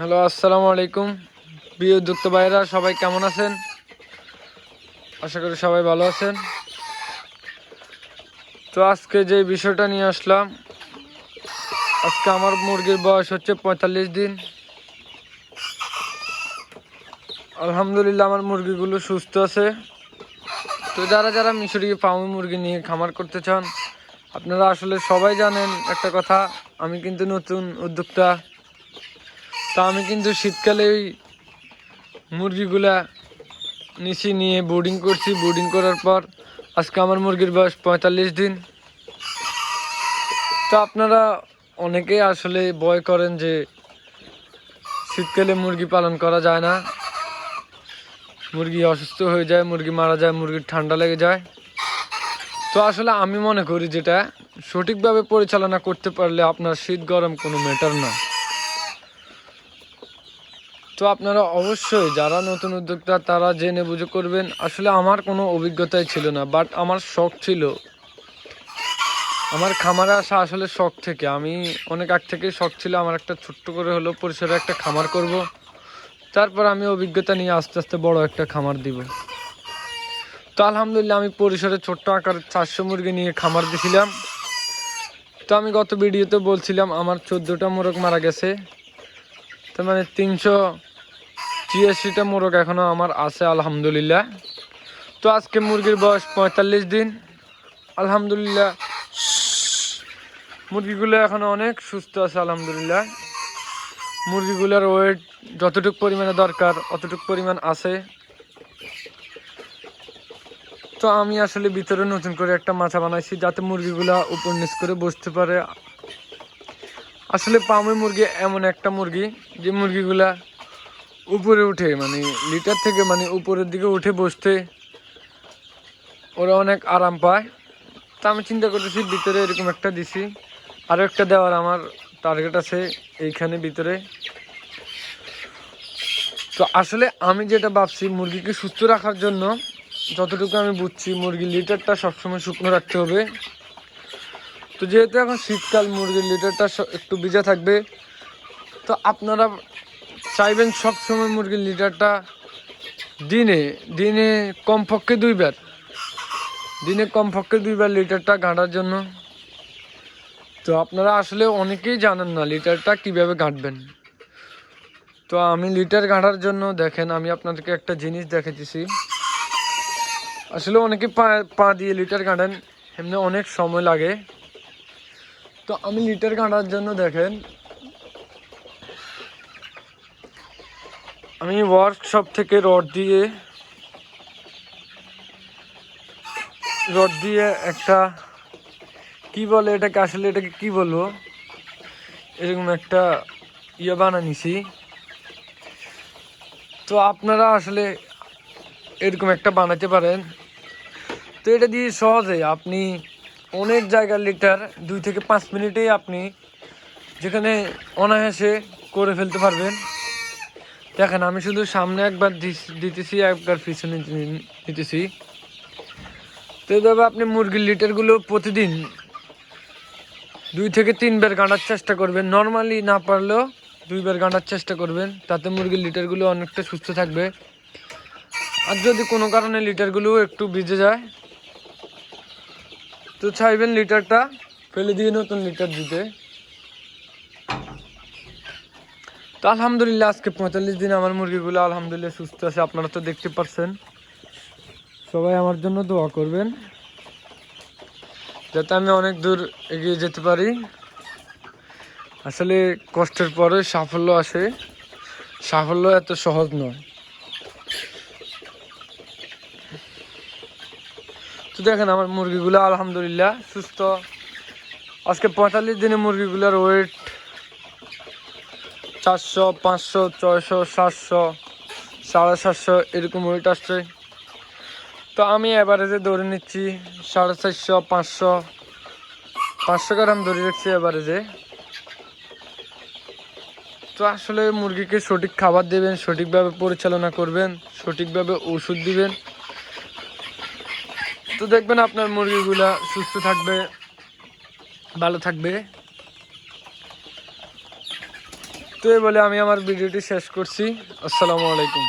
Hello, আসসালামু আলাইকুম। প্রিয় উদ্যোক্তা ভাইরা সবাই কেমন আছেন? আশা করি সবাই ভালো আছেন। তো আজকে যে বিষয়টা নিয়ে আসলাম, আজকে আমার মুরগির বয়স হচ্ছে পঁয়তাল্লিশ দিন। আলহামদুলিল্লাহ আমার মুরগিগুলো সুস্থ আছে। তো যারা যারা মিশরি ফার্মি মুরগি নিয়ে খামার করতে চান, আপনারা আসলে সবাই জানেন একটা কথা, আমি কিন্তু নতুন উদ্যোক্তা। তা আমি কিন্তু শীতকালে ওই মুরগিগুলা নিচে নিয়ে বোর্ডিং করছি। বোর্ডিং করার পর আজকে আমার মুরগির বয়স পঁয়তাল্লিশ দিন। তো আপনারা অনেকেই আসলে ভয় করেন যে শীতকালে মুরগি পালন করা যায় না। মুরগি অসুস্থ হয়ে যায়, মুরগি মারা যায়, মুরগির ঠান্ডা লেগে যায়। তো আসলে আমি মনে করি যেটা সঠিকভাবে পরিচালনা করতে পারলে আপনার শীত গরম কোনো ম্যাটার না তো আপনারা অবশ্যই যারা নতুন উদ্যোক্তা, তারা জেনে বুঝে করবেন, আসলে আমার কোনো অভিজ্ঞতাই ছিল না বাট আমার শখ ছিল। আমার খামারে আসা আসলে শখ থেকে। আমি অনেক আগ থেকেই শখ ছিল, আমার একটা ছোট্ট করে হলো পরিসরে একটা খামার করব। তারপর আমি অভিজ্ঞতা নিয়ে আস্তে আস্তে বড় একটা খামার দিব। তো আলহামদুলিল্লাহ, আমি পরিসরে ছোট্ট আকার চারশো মুরগি নিয়ে খামার দিছিলাম। তো আমি গত ভিডিওতে বলছিলাম, আমার চোদ্দোটা মোরগ মারা গেছে। তার মানে তিনশো ছিয়াশিটা মোরগ এখনও আমার আছে, আলহামদুলিল্লাহ। তো আজকে মুরগির বয়স পঁয়তাল্লিশ দিন। আলহামদুলিল্লাহ, মুরগিগুলো এখনও অনেক সুস্থ আছে, আলহামদুলিল্লাহ। মুরগিগুলোর ওয়েট যতটুক পরিমাণে দরকার, অতটুকু পরিমাণ আছে। তো আমি আসলে ভিতরে নতুন করে একটা মাছা বানাইছি, যাতে মুরগিগুলা উপর নিচ করে বসতে পারে। আসলে পামে মুরগি এমন একটা মুরগি, যে মুরগিগুলা উপরে উঠে মানে লিটার থেকে মানে উপরের দিকে উঠে বসতে ওরা অনেক আরাম পায়। তা আমি চিন্তা করতেছি, ভিতরে এরকম একটা দিছি। আরও একটা দেওয়ার আমার টার্গেট আছে এইখানে ভিতরে। তো আসলে আমি যেটা ভাবছি, মুরগিকে সুস্থ রাখার জন্য যতটুকু আমি বুঝছি, মুরগির লিটারটা সবসময় শুকনো রাখতে হবে। তো যেহেতু এখন শীতকাল, মুরগির লিটারটা একটু ভিজা থাকবে, তো আপনারা চাইবেন সব সময় মুরগির লিটারটা দিনে দিনে কমপক্ষে দুইবার। দিনে কমপক্ষে দুইবার লিটারটা ঘাঁটার জন্য। তো আপনারা আসলে অনেকেই জানেন না লিটারটা কীভাবে ঘাঁটবেন। তো আমি লিটার ঘাঁটার জন্য, দেখেন আমি আপনাদেরকে একটা জিনিস দেখাতেছি আসলে অনেকে পা পা দিয়ে লিটার ঘাঁটেন, এমনি অনেক সময় লাগে। তো আমি লিটার ঘাঁটার জন্য দেখেন আমি ওয়ার্কশপ থেকে রড দিয়ে রড দিয়ে একটা, কি বলে এটাকে আসলে, এটাকে কি বলব? এরকম একটা ইয়ে বানানিছি। তো আপনারা আসলে এরকম একটা বানাতে পারেন। তো এটা দিয়ে সহজে আপনি অনেক জায়গার লিটার দুই থেকে পাঁচ মিনিটেই আপনি যেখানে অনায়াসে করে ফেলতে পারবেন। দেখেন, আমি শুধু সামনে একবার দিতেছি, একবার পিছনে দিতেছি। তো এইভাবে আপনি মুরগির লিটারগুলো প্রতিদিন দুই থেকে তিনবার গাঁটার চেষ্টা করবেন। নর্মালি না পারলেও দুইবার গাঁটার চেষ্টা করবেন, তাতে মুরগির লিটারগুলো অনেকটা সুস্থ থাকবে। আর যদি কোনো কারণে লিটারগুলো একটু ভিজে যায়, তো চাইবেন লিটারটা ফেলে দিয়ে নতুন লিটার দিতে। তো আলহামদুলিল্লাহ, আজকে পঁয়তাল্লিশ দিন আমার মুরগিগুলো আলহামদুলিল্লাহ সুস্থ আছে, আপনারা তো দেখতে পাচ্ছেন সবাই আমার জন্য দোয়া করবেন, যাতে আমি অনেক দূর এগিয়ে যেতে পারি। আসলে কষ্টের পরে সাফল্য আসে, সাফল্য এত সহজ নয়। তো দেখেন, আমার মুরগিগুলো আলহামদুলিল্লাহ সুস্থ। আজকে পঁয়তাল্লিশ দিনে মুরগিগুলোর ওয়েট চারশো পাঁচশো, ছয়শো, সাতশো, সাড়ে সাতশো এরকম ওয়েট আসছে। তো আমি অ্যাভারেজে ধরে নিচ্ছি, সাড়ে চারশো, পাঁচশো পাঁচশো গ্রাম ধরে রাখছি অ্যাভারেজে তো আসলে মুরগিকে সঠিক খাবার দেবেন, সঠিকভাবে পরিচালনা করবেন, সঠিকভাবে ওষুধ দিবেন। তো দেখবেন আপনার মুরগিগুলা সুস্থ থাকবে, ভালো থাকবে। তো বলে আমি আমার ভিডিওটি শেষ করছি। আসসালামু আলাইকুম।